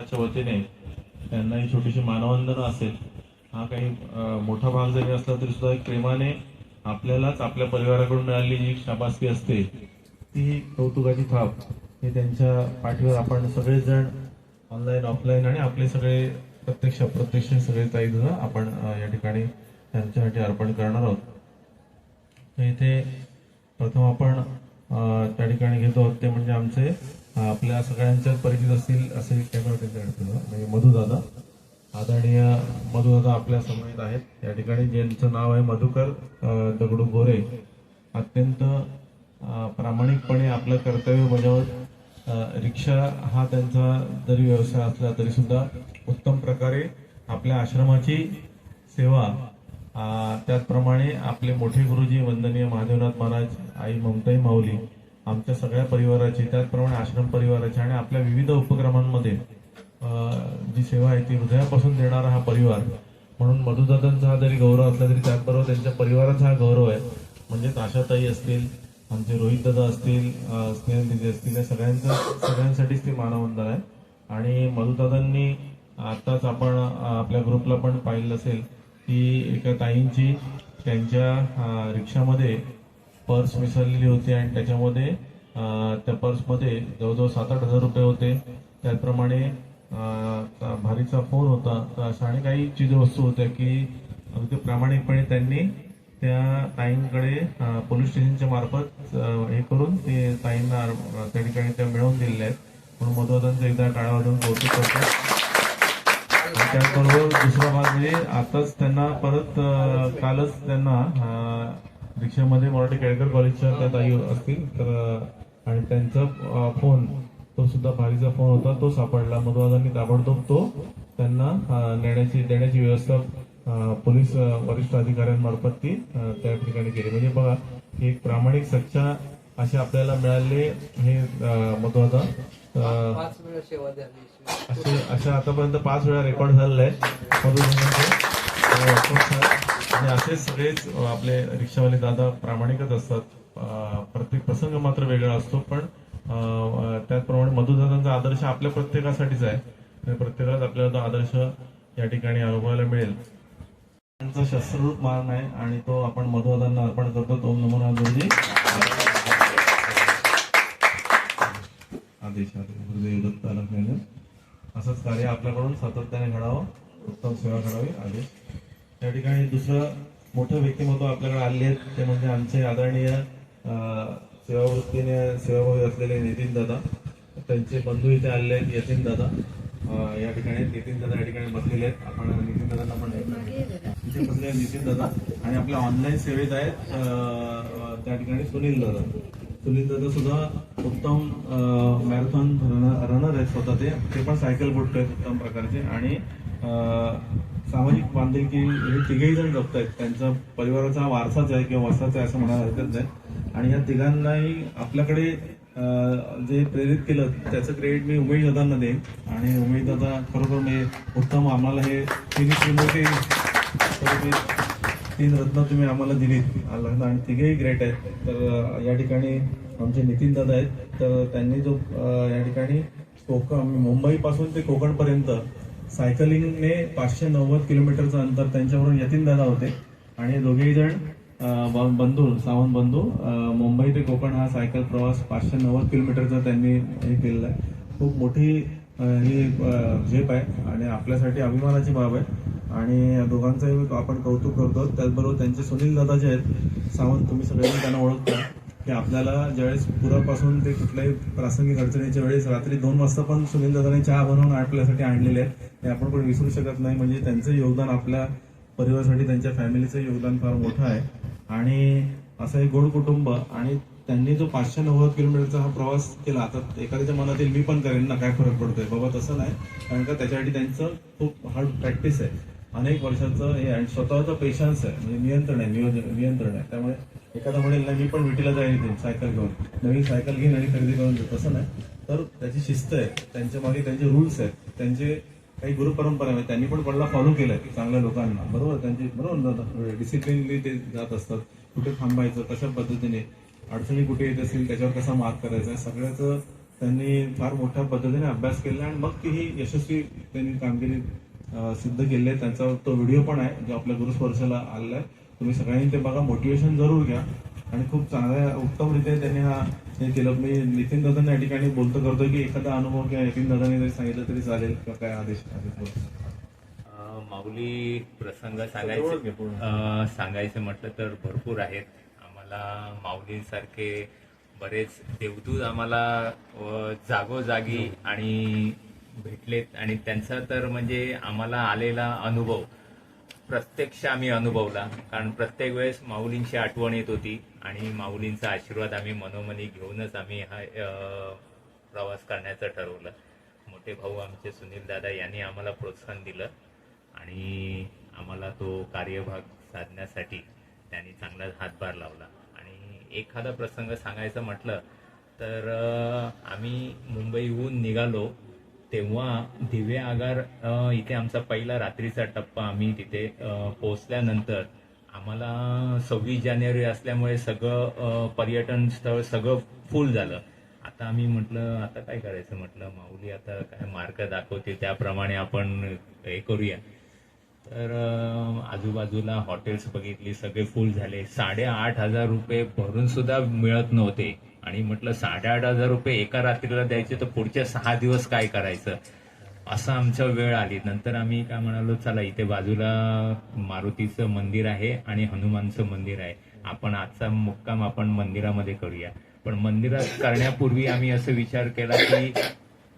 च्या वतीने त्यांना ही छोटीशी मानवंदना असेल. हा काही मोठा भाग जरी असला तरी सुद्धा एक प्रेमाने आपल्यालाच आपल्या परिवाराकडून मिळालेली जी शाबासकी असते ती कौतुकाची थाप हे त्यांच्या पाठीवर आपण सगळेजण ऑनलाईन ऑफलाईन आणि आपले सगळे प्रत्यक्ष अप्रत्यक्ष सगळे काही जण आपण या ठिकाणी त्यांच्यासाठी अर्पण करणार आहोत. तर इथे प्रथम आपण त्या ठिकाणी घेतो आहोत ते म्हणजे आमचे आपल्या सगळ्यांच्याच परिचित असतील असे कॅमेरा त्यांच्याकडे फिरवा. म्हणजे मधुदादा. आदरणीय मधुदादा आपल्यासमोर आहेत. या ठिकाणी ज्यांचं नाव आहे मधुकर दगडू गोरे. अत्यंत प्रामाणिकपणे आपलं कर्तव्य बजावत रिक्षा हा त्यांचा जरी व्यवसाय असला तरी सुद्धा उत्तम प्रकारे आपल्या आश्रमाची सेवा त्याचप्रमाणे आपले मोठे गुरुजी वंदनीय महादेवनाथ महाराज आई ममताई माऊली आमच्या सगळ्या परिवाराची त्याचप्रमाणे आश्रम परिवाराची आणि आपल्या विविध उपक्रमांमध्ये जी सेवा आहे ती हृदयापासून देणारा हा परिवार. म्हणून मधुदादांचा हा जरी गौरव असला तरी त्याचबरोबर त्यांच्या परिवाराचा हा गौरव आहे. म्हणजेच आशाताई असतील आमचे रोहित दादा असतील अ, दिदी असतील या सगळ्यांचा सगळ्यांसाठीच ती मानवंदन आहे. आणि मधुदादांनी आत्ताच आपण आपल्या ग्रुपला पण पाहिलं असेल की एका ताईंची त्यांच्या रिक्षामध्ये पर्स विसरलेली होती आणि त्याच्यामध्ये त्या पर्समध्ये जवळजवळ सात आठ हजार रुपये होते. त्याचप्रमाणे भारीचा फोन होता. तर अशा आणि काही चीजवस्तू होत्या की अगदी प्रामाणिकपणे त्यांनी त्या ताईंकडे पोलीस स्टेशनच्या मार्फत हे करून ते ताईंना त्या ठिकाणी त्या मिळवून दिलेल्या आहेत. म्हणून मधुदादांचं एकदा टाळा वाजवून कौतुक करतात त्याचबरोबर दुसरा भाग म्हणजे आताच त्यांना परत कालच त्यांना रिक्षामध्ये मराठी केळकर कॉलेजच्या त्या ताई असतील तर आणि त्यांचा फोन तो सुद्धा भारीचा फोन होता तो सापडला. मधुवादांनी ताबडतोब तो त्यांना नेण्याची देण्याची व्यवस्था पोलीस वरिष्ठ अधिकाऱ्यांमार्फत ती त्या ठिकाणी केली. म्हणजे बघा ही एक प्रामाणिक सच्चा असे आपल्याला मिळाले हे मधुवादा असे अशा आतापर्यंत पाच वेळा रेकॉर्ड झालेलं आहे मधुसूदनचे. आणि असेच सगळेच आपले रिक्षावाले दादा प्रामाणिकच असतात. प्रत्येक प्रसंग मात्र वेगळा असतो पण त्याचप्रमाणे मधुदादांचा आदर्श आपल्या प्रत्येकासाठीच आहे. आणि प्रत्येकालाच आपल्याला तो आदर्श या ठिकाणी अनुभवायला मिळेल. त्यांचा शस्त्ररूप मान आहे आणि तो आपण मधुदादांना अर्पण करतो. ओम नमो नारायण गुरुजी. आदेश आदेश दत्त असंच कार्य आपल्याकडून सातत्याने घडावं. उत्तम सेवा घडावी. आदेश. त्या ठिकाणी दुसरं मोठं व्यक्तिमत्व आपल्याकडे आले आहेत ते म्हणजे आमचे आदरणीय सेवावृत्तीने सेवाभावी असलेले नितीन दादा. त्यांचे बंधू इथे आलेले आहेत यतीन दादा. या ठिकाणी नितीन दादा या ठिकाणी बसलेले आहेत. आपण नितीन दादांना पण तिथे बसले नितीन दादा आणि आपल्या ऑनलाईन सेवेत आहेत त्या ठिकाणी सुनील दादा. सुनील दादा सुद्धा उत्तम मॅरेथॉन रनर आहेत स्वतः ते. ते पण सायकल बोट आहेत उत्तम प्रकारचे. आणि सामाजिक बांधिलकी हे तिघेही जण जपत आहेत. त्यांचा परिवाराचा वारसाच आहे किंवा वारसाच आहे असं म्हणायला हरकत नाही. आणि या तिघांनाही आपल्याकडे जे प्रेरित केलं त्याचं क्रेडिट मी उमेश दादांना देईन. आणि उमेश दादा खरोखर मी उत्तम. आम्हाला हे तिन्ही श्रीमती तीन रत्न तुम्ही आम्हाला दिलीत. आणि तिघेही ग्रेट आहेत. तर या ठिकाणी आमचे नितीन दादा आहेत. तर त्यांनी जो या ठिकाणी कोकण मुंबईपासून ते कोकणपर्यंत सायकलिंगने पाचशे नव्वद किलोमीटरचं अंतर त्यांच्यावरून यतीन दादा होते. आणि दोघेही जण बंधू सावंत बंधू मुंबई ते कोकण हा सायकल प्रवास पाचशे नव्वद किलोमीटरचा त्यांनी हे केलेला आहे. खूप मोठी ही झेप आहे आणि आपल्यासाठी अभिमानाची बाब आहे. आणि या दोघांचंही आपण कौतुक करतो. त्याचबरोबर त्यांचे सुनील दादा जे आहेत सावंत तुम्ही सगळ्यांनी त्यांना ओळखता. की आपल्याला ज्यावेळेस पुरापासून ते कुठल्याही प्रासंगिक अडचणीच्या वेळेस रात्री दोन वाजता पण सुनील दादाने चहा बनवून आपल्यासाठी आणलेले आहेत. हे आपण पण विसरू शकत नाही. म्हणजे त्यांचं योगदान आपल्या परिवारासाठी त्यांच्या फॅमिलीचं योगदान फार मोठं आहे. आणि असं एक गोड कुटुंब आणि त्यांनी जो पाचशे नव्वद किलोमीटरचा हा प्रवास केला आता एखाद्याच्या मनात येईल मी पण करेन ना काय फरक पडतोय? बाबा तसं नाही. कारण का त्याच्यासाठी त्यांचं खूप हार्ड प्रॅक्टिस आहे. अनेक वर्षांचं हे आणि स्वतःचं पेशन्स आहे. म्हणजे नियंत्रण आहे. नियोजन नियंत्रण आहे. त्यामुळे एखादा म्हणेल ना मी पण विटीला जाईन इथे सायकल घेऊन. नवीन सायकल घेईन आणि खरेदी करून देईन तसं नाही. तर त्याची शिस्त आहे. त्यांच्या मागे त्यांचे रूल्स आहेत. त्यांचे काही गुरुपरंपरा आहेत. त्यांनी पण पडला फॉलो केलाय चांगल्या लोकांना. बरोबर? त्यांची बरोबर डिसिप्लिनली ते जात असतात. कुठे थांबायचं? कशा पद्धतीने? अडचणी कुठे येत असतील त्याच्यावर कसा मात करायचा सगळ्याचं त्यांनी फार मोठ्या पद्धतीने अभ्यास केला आणि मग ती ही यशस्वी त्यांनी कामगिरी सिद्ध केली आहे. त्यांचा तो व्हिडिओ पण आहे जो आपल्या गुरुस्पर्शाला आलेला आहे. तुम्ही सगळ्यांनी ते बघा मोटिवेशन जरूर घ्या. आणि खूप चांगल्या उत्तमरित्या त्यांनी हा हे केलं. मी नितीन दादांना या ठिकाणी बोलतो करतोय की एखादा अनुभव किंवा नितीन दादांनी जरी सांगितलं तरी चालेल किंवा काय आदेश माऊली प्रसंग सांगायचे अं, सांगायचे म्हटलं तर भरपूर आहेत. आम्हाला माऊलींसारखे बरेच देवदूत आम्हाला जागोजागी आणि भेटलेत. आणि त्यांचा तर म्हणजे आम्हाला आलेला अनुभव प्रत्यक्ष आम्ही अनुभवला. कारण प्रत्येक वेळेस माऊलींची आठवण येत होती आणि माऊलींचा आशीर्वाद आम्ही मनोमनी घेऊनच आम्ही हा प्रवास करण्याचं ठरवलं. मोठे भाऊ आमचे सुनील दादा यांनी आम्हाला प्रोत्साहन दिलं आणि आम्हाला तो कार्यभाग साधण्यासाठी त्यांनी चांगलाच हातभार लावला. एखादा प्रसंग सांगायचं म्हटलं तर आम्ही मुंबईहून निघालो तेव्हा दिवे आगार इथे आमचा पहिला रात्रीचा टप्पा आम्ही तिथे पोहोचल्यानंतर आम्हाला सव्वीस जानेवारी असल्यामुळे सगळं पर्यटन स्थळ सगळं फुल झालं. आता आम्ही म्हटलं आता काय करायचं म्हटलं? माऊली आता काय मार्ग दाखवते त्याप्रमाणे आपण हे करूया. तर आजूबाजूला हॉटेल्स बघितली सगळे फुल झाले. साडेआठ हजार रुपये भरून सुद्धा मिळत नव्हते. आणि म्हटलं साडेआठ हजार रुपये एका रात्रीला द्यायचे तर पुढच्या सहा दिवस काय करायचं? असं आमचा वेळ आली. नंतर आम्ही काय म्हणालो चला इथे बाजूला मारुतीचं मंदिर आहे आणि हनुमानचं मंदिर आहे. आपण आजचा मुक्काम आपण मंदिरामध्ये करूया. पण मंदिरात करण्यापूर्वी आम्ही असं विचार केला की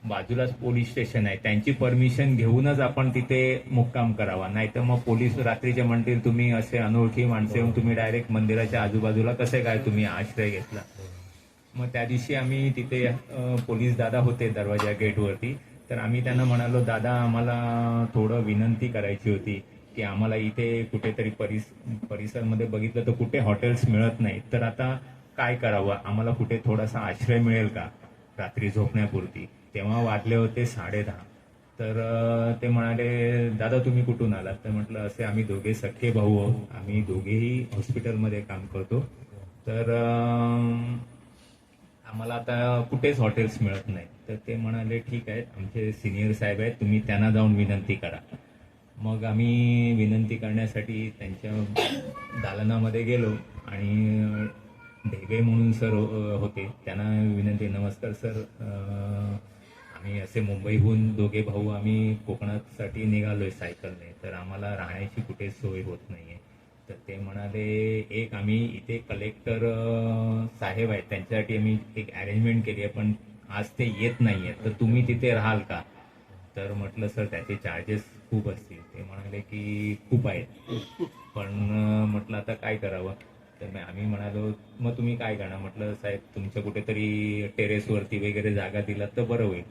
बाजूलाच पोलीस स्टेशन आहे. त्यांची परमिशन घेऊनच आपण तिथे मुक्काम करावा. नाहीतर मग पोलीस रात्रीचे म्हणतील तुम्ही असे अनोळखी माणसे येऊन तुम्ही डायरेक्ट मंदिराच्या आजूबाजूला कसे काय तुम्ही आश्रय घेतला? मग त्या दिवशी आम्ही तिथे पोलीस दादा होते दरवाजा गेटवरती. तर आम्ही त्यांना म्हणालो दादा आम्हाला थोडं विनंती करायची होती की आम्हाला इथे कुठेतरी परिस परिसरमध्ये बघितलं तर कुठे हॉटेल्स मिळत नाही तर आता काय करावं? आम्हाला कुठे थोडासा आश्रय मिळेल का? रात्री झोपण्यापुरती. तेव्हा वाजले होते साडेदहा. तर ते म्हणाले दादा तुम्ही कुठून आलात? तर म्हटलं असे आम्ही दोघे सख्खे भाऊ आहोत. आम्ही दोघेही हॉस्पिटलमध्ये काम करतो. तर आम्हाला आता कुठेच हॉटेल्स मिळत नाही. तर ते म्हणाले ठीक आहे आमचे सिनियर साहेब आहेत. तुम्ही त्यांना जाऊन विनंती करा. मग आम्ही विनंती करण्यासाठी त्यांच्या दालनामध्ये गेलो आणि ढेबे ढेगे म्हणून सर होते. त्यांना विनंती नमस्कार सर आम्ही असे मुंबईहून दोघे भाऊ आम्ही कोकणासाठी निघालोय सायकलने. तर आम्हाला राहण्याची कुठे सोय होत नाहीये. तर ते म्हणाले एक आम्ही इथे कलेक्टर साहेब आहेत. त्यांच्यासाठी आम्ही एक अरेंजमेंट केली आहे पण आज ते येत नाहीये. तर तुम्ही तिथे राहाल का? तर म्हटलं सर त्याचे चार्जेस खूप असतील. ते म्हणाले की खूप आहेत. पण म्हटलं आता काय करावं? तर मग आम्ही म्हणालो मग तुम्ही काय करणार? म्हटलं साहेब तुमच्या कुठेतरी टेरेसवरती वगैरे जागा दिलात तर बरं होईल.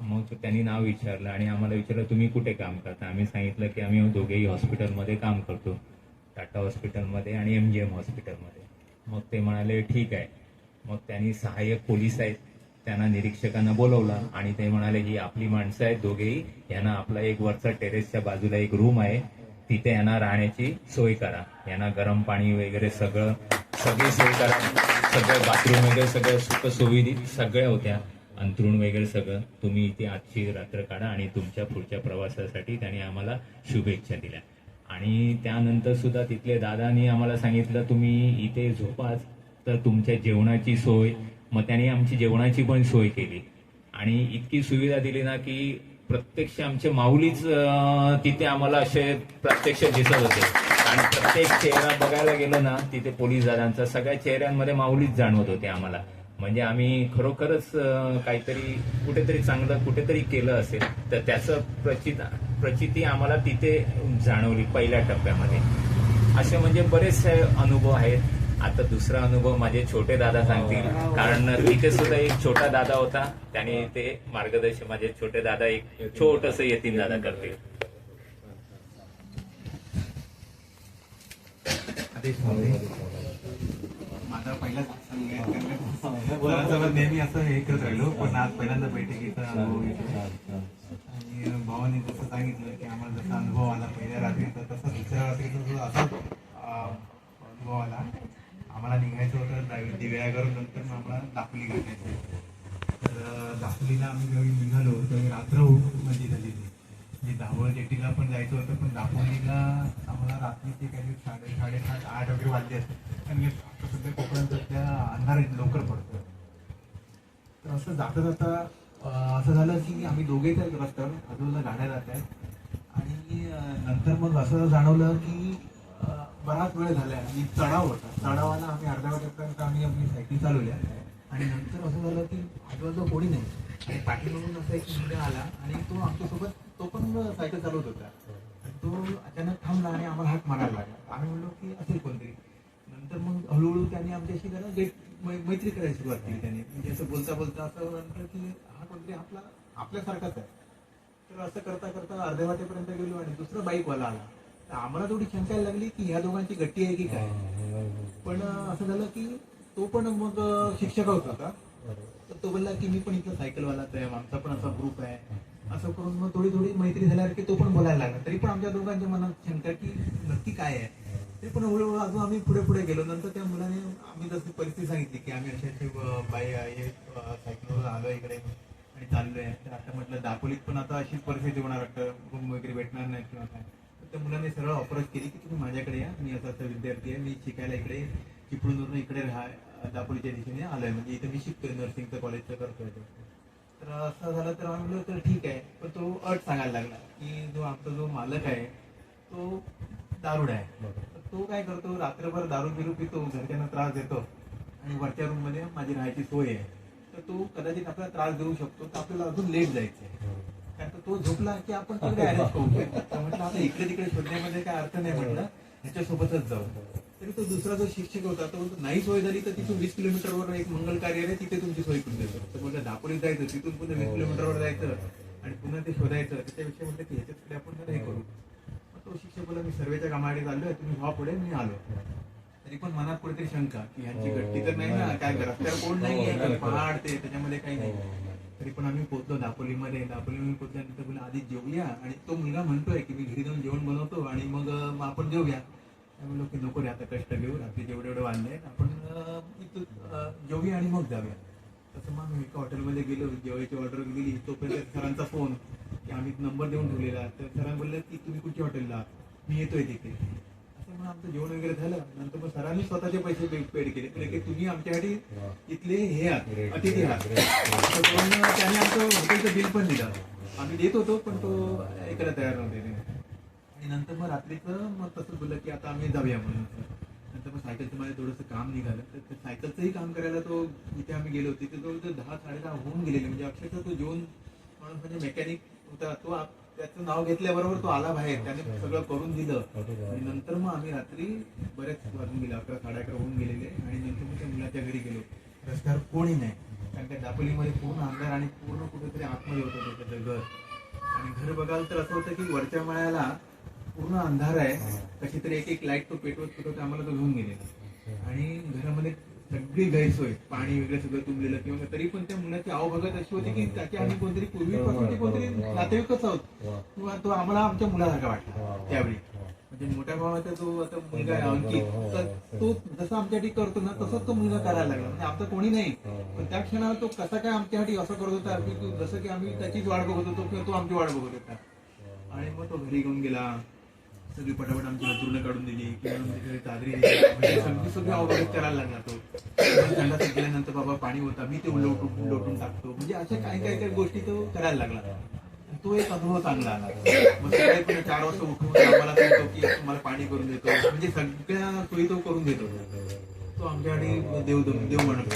मग त्यांनी नाव विचारलं आणि आम्हाला विचारलं तुम्ही कुठे काम करता? आम्ही सांगितलं की आम्ही दोघेही हॉस्पिटलमध्ये काम करतो टाटा हॉस्पिटलमध्ये आणि एम जी एम हॉस्पिटलमध्ये. मग ते म्हणाले ठीक आहे. मग त्यांनी सहाय्यक पोलीस आहेत त्यांना निरीक्षकांना बोलवला आणि ते म्हणाले ही आपली माणसं आहेत दोघेही यांना आपला एक वरचा टेरेसच्या बाजूला एक रूम आहे तिथे यांना राहण्याची सोय करा. यांना गरम पाणी वगैरे सगळं सगळी सोय करा. सगळं बाथरूम वगैरे सगळं सुख सुविधा सगळ्या होत्या. अंतरुण वगैरे सगळं तुम्ही इथे आजची रात्र काढा आणि तुमच्या पुढच्या प्रवासासाठी त्यांनी आम्हाला शुभेच्छा दिल्या. आणि त्यानंतर सुद्धा तिथले दादानी आम्हाला सांगितलं तुम्ही इथे झोपाच तर तुमच्या जेवणाची सोय. मग त्यांनी आमची जेवणाची पण सोय केली. आणि इतकी सुविधा दिली ना की प्रत्यक्ष आमचे माऊलीच तिथे आम्हाला असे प्रत्यक्ष दिसत होते. आणि प्रत्येक चेहरा बघायला गेलो ना तिथे पोलीस दादांचा सगळ्या चेहऱ्यांमध्ये माऊलीच जाणवत होते आम्हाला. म्हणजे आम्ही खरोखरच काहीतरी कुठेतरी चांगलं कुठेतरी केलं असेल तर त्याचं प्रचित प्रचिती आम्हाला तिथे जाणवली पहिल्या टप्प्यामध्ये. असे म्हणजे बरेचसे अनुभव आहेत. आता दुसरा अनुभव माझे छोटे दादा सांगतील. कारण तिथे सुद्धा एक छोटा दादा होता. त्याने ते मार्गदर्शन माझे छोटे दादा एक छोटस येतील दादा करतील. माझा पहिला नेहमी असं हे करत राहिलो पण आज पहिल्यांदा बैठकीचा अनुभव घेतला. आणि भावाने जसं सांगितलं की आम्हाला जसा अनुभव आला पहिल्या रात्रीचा तसा दुसऱ्या रात्रीचा सुद्धा असाच अनुभव आला आम्हाला निघायचं होतं दिव्यागर नंतर मग आम्हाला दापोली गाठायचं तर दापोलीला आम्ही जेव्हा निघालो तेव्हा रात्र म्हणजे झालेली म्हणजे दावळ जेटीला पण जायचं होतं पण दापोलीला आम्हाला रात्रीचे काही साडे साडेसात आठ वगैरे वाजले असते. कारण सध्या कोकणात त्या अंधार लवकर पडतो तर असं जाता जाता असं झालं की आम्ही दोघेच त्या रस्त्यावर आजूबाजूला गाड्या जात आहेत. आणि नंतर मग असं जाणवलं की बराच वेळ झाला आणि चढाव होता. चढावाला आम्ही अर्ध्या वाजेपर्यंत आम्ही आपली सायकल चालवल्या. आणि नंतर असं झालं की आजूबाजूला कोणी नाही. आणि पाठीमागून असा एक मुलगा आला आणि तो आमच्यासोबत तो पण सायकल चालवत होता. आणि तो अचानक थांबला आणि आम्हाला हात मारायला लागला. आम्ही म्हणलो की असे हळूहळू त्यांनी आमच्याशी जरा भेट मैत्री करायला सुरुवात केली त्यांनी. म्हणजे असं बोलता बोलता असं म्हटलं की हा कोणतरी आपला आपल्यासारखाच आहे. तर असं करता करता अर्ध्या वाटेपर्यंत गेलो आणि दुसरा बाईकवाला आला. तर आम्हाला थोडी शंका लागली की ह्या दोघांची गट्टी आहे की काय. पण असं झालं की तो पण मग शिक्षक होता तर तो बोलला की मी पण इथं सायकलवालाच आहे आमचा पण असा ग्रुप आहे. असं करून मग थोडी थोडी मैत्री झाल्यावर की तो पण बोलायला लागला. तरी पण आमच्या दोघांच्या मनात शंका की नक्की काय आहे? ते पण हळूहळू अजून आम्ही पुढे पुढे गेलो. नंतर त्या मुलाने आम्ही जशी परिस्थिती सांगितली की आम्ही अशा असे बाई आहे सायकलवर आलो इकडे आणि चाललोय. तर आता म्हटलं दापोलीत पण आता अशीच परिस्थिती होणार वाटतं. रूम वगैरे भेटणार नाही किंवा काय. तर त्या मुलाने सरळ अप्रोच केली की तुम्ही माझ्याकडे या. मी असा असा विद्यार्थी आहे. मी शिकायला इकडे चिपळूणवरून इकडे राहा दापोलीच्या दिशेने आलो आहे म्हणजे इथे मी शिकतोय नर्सिंगचं कॉलेजचं करतोय तर असं झालं तर आम्ही म्हटलं तर ठीक आहे. पण तो अट सांगायला लागला की जो आमचा जो मालक आहे तो दारुड आहे. तो काय करतो? रात्रभर दारू बिरू पितो घरच्यांना त्रास देतो. आणि वरच्या रूममध्ये माझी राहायची सोय आहे. तर तो कदाचित आपल्याला त्रास देऊ शकतो तर आपल्याला अजून लेट जायचंय. कारण का तो झोपला की आपण तिकडे अरेंज करू तर म्हटलं आता इकडे तिकडे शोधण्यामध्ये काय अर्थ नाही म्हटलं. ह्याच्यासोबतच जाऊ. तरी तो दुसरा जो शिक्षक होता तो नाही सोय झाली तर तिथून वीस किलोमीटरवर एक मंगल कार्य आहे तिथे तुमची सोय करून देतो. तर म्हटलं दापोलीत जायचं तिथून पुन्हा वीस किलोमीटरवर जायचं आणि पुन्हा ते शोधायचं. त्याच्यापेक्षा म्हटलं की ह्याच्याकडे आपण हे करू. तो शिक्षक बोला मी सर्वेच्या कामासाठी चाललोय तुम्ही व्हा पुढे मी आलो. तरी पण मनात कुठेतरी शंका की ह्यांची गट्टी तर नाही ना काय रस्त्यावर कोण नाही आहे पहाड ते त्याच्यामध्ये काही नाही. तरी पण आम्ही पोहोचलो दापोलीमध्ये. दापोलीमध्ये पोहोचल्यानंतर बोला आधी जेवूया आणि तो मुलगा म्हणतोय की मी घरी जाऊन जेवण बनवतो आणि मग आपण जेवूया मी म्हणलो की नको रे आता कष्ट घेऊ. रात्री जेवढे एवढे वाढले आपण जेवूया आणि मग जाऊया. तसं मग मी एका हॉटेलमध्ये गेलो. जेवायची ऑर्डर दिली. तोपर्यंत सरांचा फोन की आम्ही नंबर देऊन ठेवलेला तर सरांनी बोलले की तुम्ही कुठच्या हॉटेलला मी येतोय तिथे. असं मग आमचं जेवण वगैरे झालं. नंतर मग सरांनी स्वतःचे पैसे पेड केले. बोलले की तुम्ही आमच्यासाठी इथले हे आहात अतिथी आहात. त्याने आमचं हॉटेलचं बिल पण दिलं. आम्ही देत होतो पण तो ऐकायला तयार नव्हते ते. आणि नंतर मग रात्रीचं मग तसंच बोललं की आता आम्ही जाऊया म्हणून. नंतर मग सायकलचं माझं थोडंसं काम निघालं. तर ते सायकलचंही काम करायला तो जिथे आम्ही गेलो तिथे जवळ दहा साडेदहा होऊन गेलेले. म्हणजे अक्षरशः तो जेवण माणूस म्हणजे मेकॅनिक होता तो त्याचं नाव घेतल्याबरोबर तो आला बाहेर. त्याने सगळं करून दिलं. आणि नंतर मग आम्ही रात्री बरेच वाजून गेले. अकरा साडे अकरा होऊन गेलेले. आणि नंतर मग त्या मुलाच्या घरी गेलो. रस्त्यावर कोणी नाही. कारण त्या दापोलीमध्ये पूर्ण अंधार आणि पूर्ण कुठेतरी आतमध्ये होतं त्याचं घर. आणि घर बघाल तर असं होतं की वरच्या माळ्याला पूर्ण अंधार आहे. कशी तरी एक एक लाइट तो पेटवत पेटवत आम्हाला तो घेऊन गेलेला. आणि घरामध्ये सगळी गैरसोय. पाणी वगैरे सगळं तुंबलेलं किंवा तरी पण त्या मुलाची आव बघत अशी होती की त्याची आम्ही कोणतरी पूर्वीपासून कोणतरी नातेवाईकच आहोत. किंवा तो आम्हाला आमच्या मुलासारखा वाटला त्यावेळी. म्हणजे मोठ्या भावाचा जो आता मुलगा आहे अंकित तर तो जसं आमच्यासाठी करतो ना तसंच तो मुलगा करायला लागला. म्हणजे आमचा कोणी नाही. पण त्या क्षणाला तो कसा काय आमच्यासाठी असं करत होता की जसं की आम्ही त्याचीच वाट बघत होतो किंवा तो आमची वाट बघत होता. आणि मग तो घरी घेऊन गेला. सगळी पटापट आमची अंतरुणं काढून दिली किंवा सगळी चादरी म्हणजे सगळी सगळी अवघड करायला लागला तो. थंडा गेल्यानंतर बाबा पाणी होता मी ते लोटून लोटून टाकतो. म्हणजे अशा काही काही काही गोष्टी तो करायला लागला. तो एक अनुभव चांगला आला. मग सकाळी पण चार वाजता उठून आम्हाला सांगतो की तुम्हाला पाणी करून देतो. म्हणजे सगळ्या सोयी तो करून देतो. तो आमच्याकडे देव देव म्हणत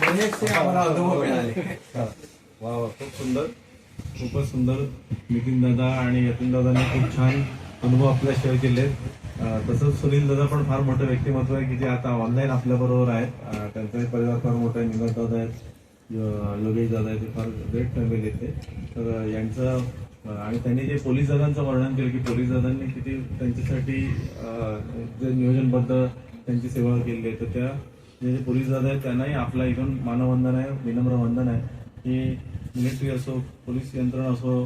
बरेचसे आम्हाला अनुभव मिळाले. वा खूप सुंदर. खूपच सुंदर नितीन दादा आणि यतीन दादांनी खूप छान अनुभव आपल्या शेअर केले तसंच सुनील दादा पण फार मोठं व्यक्तिमत्व आहे की जे आता ऑनलाईन आपल्या बरोबर आहेत त्यांचाही परिवार फार मोठा आहे. निगत दादा आहेत योगेश दादा आहेत ते फार ग्रेट फॅमिली आहेत ते. तर यांचं आणि त्यांनी जे पोलीस दादांचं वर्णन केलं की पोलीस दादांनी किती त्यांच्यासाठी जे नियोजनबद्ध त्यांची सेवा केली आहे. तर त्या जे जे पोलीस दादा आहेत त्यांनाही आपला इथून मानवंदन आहे विनम्र वंदन आहे की मिलिटरी असो पोलीस यंत्रणा असो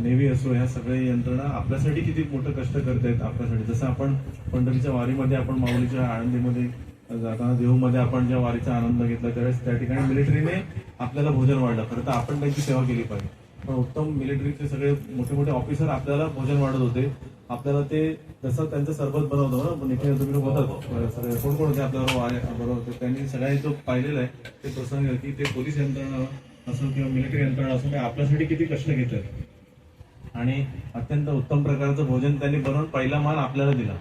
नेव्ही असो ह्या सगळ्या यंत्रणा आपल्यासाठी किती मोठं कष्ट करतायत आपल्यासाठी. जसं आपण पंढरीच्या वारीमध्ये आपण माऊलीच्या आळंदीमध्ये जाताना देहूमध्ये आपण ज्या वारीचा आनंद घेतला त्यावेळेस त्या ठिकाणी मिलिटरीने आपल्याला भोजन वाढलं. खरं तर आपण त्यांची सेवा केली पाहिजे. पण उत्तम मिलिटरीचे सगळे मोठे मोठे ऑफिसर आपल्याला भोजन वाढत होते. आपल्याला ते जसं त्यांचं सरबत बनवतो ना निखिल तुम्ही लोक होतात सगळे कोण कोण होते आपल्याबरोबर वारे- बरोबर त्यांनी सगळ्यांनी जो पाहिलेला आहे ते प्रसंग की ते पोलीस यंत्रणा असो किंवा मिलिटरी यंत्रणा असो ते आपल्यासाठी किती कष्ट घेतात. आणि अत्यंत उत्तम प्रकारचं भोजन त्यांनी बनवून पहिला मान आपल्याला दिला.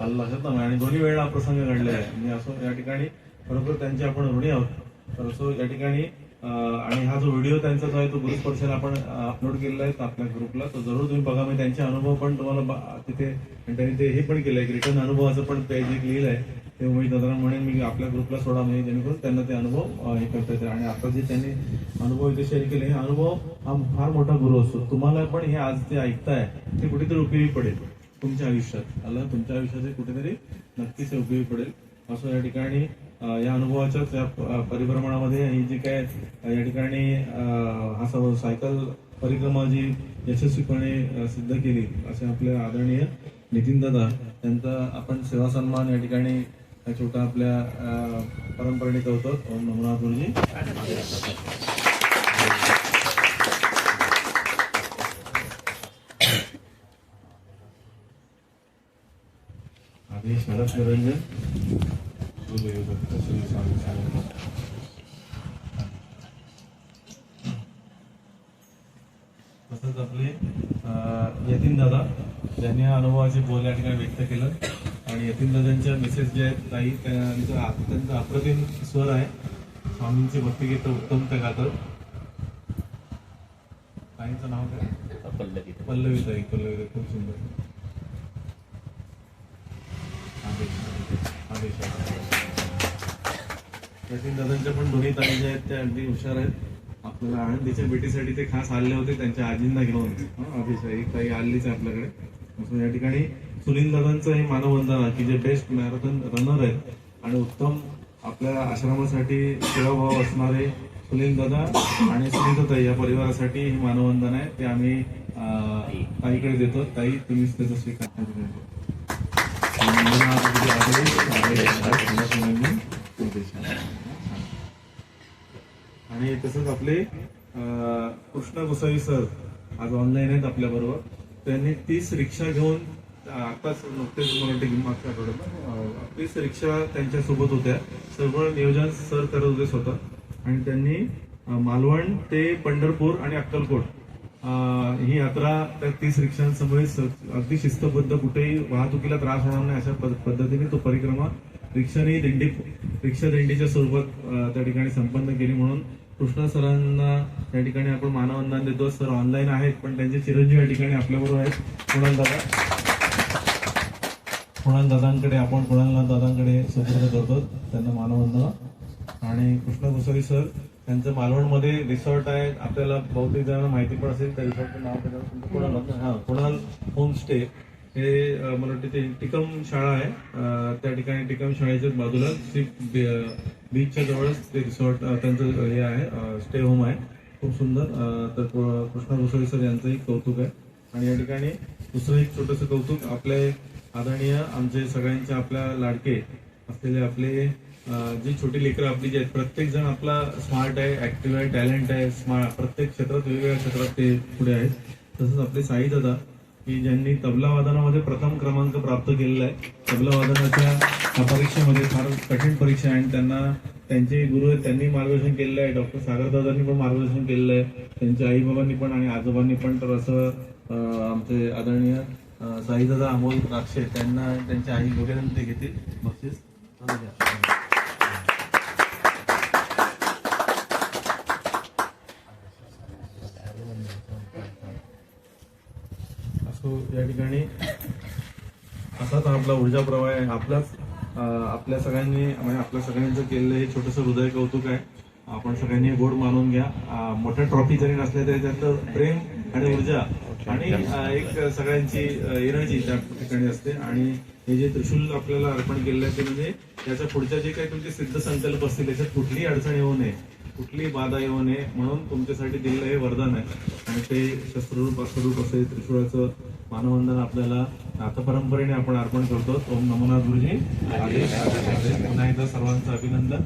लक्षात आणि दोन्ही वेळा प्रसंग घडलेला आहे. म्हणजे असो या ठिकाणी खरोखर त्यांचे आपण ऋणी आहोत. तर असो या ठिकाणी आणि हा जो व्हिडिओ त्यांचा जो आहे तो ग्रुप पर्सन आपण अपलोड केलेला आहे आपल्या ग्रुपला तो जरूर तुम्ही बघा. मी त्यांचे अनुभव पण तुम्हाला तिथे त्यांनी ते हे पण केलं आहे रिटर्न अनुभवाचं पण पेज एक लिहिलं आहे ते उमेश दादा म्हणेन मी आपल्या ग्रुपला सोडा म्हणजे जेणेकरून त्यांना ते अनुभव हे करता येतील. आणि आता जे त्यांनी अनुभव इथे शेअर केले हे अनुभव हा फार मोठा गुरु असतो. तुम्हाला पण हे आज ते ऐकताय ते कुठेतरी उपयोगी पडेल तुमच्या आयुष्यात. आलं तुमच्या आयुष्यात कुठेतरी नक्कीच हे उपयोगी पडेल. असं या ठिकाणी या अनुभवाच्याच या परिभ्रमणामध्ये ही जी काय या ठिकाणी हा सायकल परिक्रमा जी यशस्वीपणे सिद्ध केली असे आपले आदरणीय नितीन दादा त्यांचा आपण सेवा सन्मान या ठिकाणी छोटा आपल्या अं, परंपरेने करतो ओम नमनाथ गुरुजी आधी शरद निरंजन. श्री स्वामी. तसंच आपले यतीन दादा ज्यांनी अनुभवाचे बोल या ठिकाणी व्यक्त केलं. आणि यतीन दादांच्या मिसेस जे आहेत ताई त्यांचं अत्यंत अप्रतिम स्वर आहे. स्वामींची भक्तिगीतं उत्तम त्या गातात ताईंचं नाव काय? पल्लवी पल्लवी ताई पल्लवी खूप सुंदर. सचिन दादांच्या पण दोन्ही ताई ज्या आहेत त्या अगदी हुशार आहेत. आपल्याला आनंदीच्या भेटीसाठी ते खास आले होते त्यांच्या आजींना घेऊन. हं, एक ताई आलीच आहे आपल्याकडे. असं या ठिकाणी सुनील दादांचं हे मानवंदना की जे बेस्ट मॅरेथॉन रनर आहेत आणि उत्तम आपल्या आश्रमासाठी सेवाभाव असणारे सुनील दादा आणि सुनीता ताई या परिवारासाठी ही मानवंदना आहे. ते आम्ही ताईकडे देतो. ताई तुम्ही त्याचा स्वीकार करा. आदेश, आदेश, आदेश, आदेश. आणि तसंच आपले कृष्णा गोसावी सर आज ऑनलाईन आहेत आपल्या बरोबर. त्यांनी तीस रिक्षा घेऊन आताच नुकतेच मराठी वाटतं मागच्या आठवड्यात तीस रिक्षा त्यांच्यासोबत होत्या. सर्व नियोजन सर करत होते स्वतः. आणि त्यांनी मालवण ते पंढरपूर आणि अक्कलकोट ही यात्रा त्या तीस रिक्षांसमोर अगदी शिस्तबद्ध कुठेही वाहतुकीला त्रास होणार नाही अशा पद्धतीने तो परिक्रमा रिक्षाने दिंडी रिक्षा दिंडीच्या स्वरूपात त्या ठिकाणी संपन्न केली म्हणून कृष्णा सरांना त्या ठिकाणी आपण मानवंदन देतो. सर ऑनलाईन आहेत पण त्यांचे चिरंजीव या ठिकाणी आपल्याबरोबर आहेत. कुणाल दादा. कुणाल दादांकडे आपण कुणाल दादांकडे सुपूर्द करतो. त्यांना मानवंदना. आणि कृष्ण गोसावी सर त्यांचं मालवणमध्ये रिसॉर्ट आहे. आपल्याला बहुतेक जणांना माहिती पण असेल त्या रिसॉर्टचं नाव कुणाल हा कुणाल होमस्टे. हे मला वाटतं ते टिकम शाळा आहे. त्या ठिकाणी टिकम शाळेच्या बाजूला बीचच्या जवळच ते रिसॉर्ट त्यांचं हे आहे स्टे होम आहे. खूप सुंदर. तर कृष्णा गोसावी सर यांचंही कौतुक आहे. आणि या ठिकाणी दुसरं एक छोटंसं कौतुक आपले आदरणीय आमचे सगळ्यांचे आपल्या लाडके असलेले आपले जी छोटी लेकरं आपली जी आहेत प्रत्येक जण आपला स्मार्ट आहे ऍक्टिव्ह आहे टॅलेंट आहे स्मार्ट प्रत्येक क्षेत्रात वेगवेगळ्या क्षेत्रात ते पुढे आहेत. तसंच आपले साई दादा की ज्यांनी तबला वादनामध्ये प्रथम क्रमांक प्राप्त केलेला आहे. तबला वादनाच्या परीक्षेमध्ये फार कठीण परीक्षा आहे आणि त्यांना त्यांचे गुरु आहेत त्यांनी मार्गदर्शन केलेलं आहे. डॉक्टर सागरदादांनी पण मार्गदर्शन केलेलं आहे. त्यांच्या आईबाबांनी पण आणि आजोबांनी पण. तर असं आमचे आदरणीय साईदादा अमोल राक्षे त्यांना त्यांच्या आई वगैरे ते घेतील. बक्षीस असो या ठिकाणी असाच आपला ऊर्जा प्रवाह आहे. आपलाच आपल्या सगळ्यांनी म्हणजे आपल्या सगळ्यांचं केलेलं हे छोटंसं हृदय कौतुक आहे. आपण सगळ्यांनी गोड मानून घ्या. मोठ्या ट्रॉफी जरी नसल्या तरी त्यातलं प्रेम आणि ऊर्जा आणि एक सगळ्यांची एनर्जी त्या ठिकाणी असते. आणि हे जे त्रिशूल आपल्याला अर्पण केलेलं आहे ते म्हणजे याच्या पुढच्या जे काही तुमचे सिद्ध संकल्प असतील त्याच्यात कुठलीही अडचण येऊ नये. कुठलीही बाधा येऊ नये. म्हणून तुमच्यासाठी दिलेलं हे वरदान आहे. आणि ते शस्त्ररूप अस्त्ररूप असेल त्रिशूळाचं मानवंदन आपल्याला आता परंपरेने आपण अर्पण करतो. ओम नमोनाथ गुरुजी. आदेश. पुन्हा एकदा सर्वांचं अभिनंदन.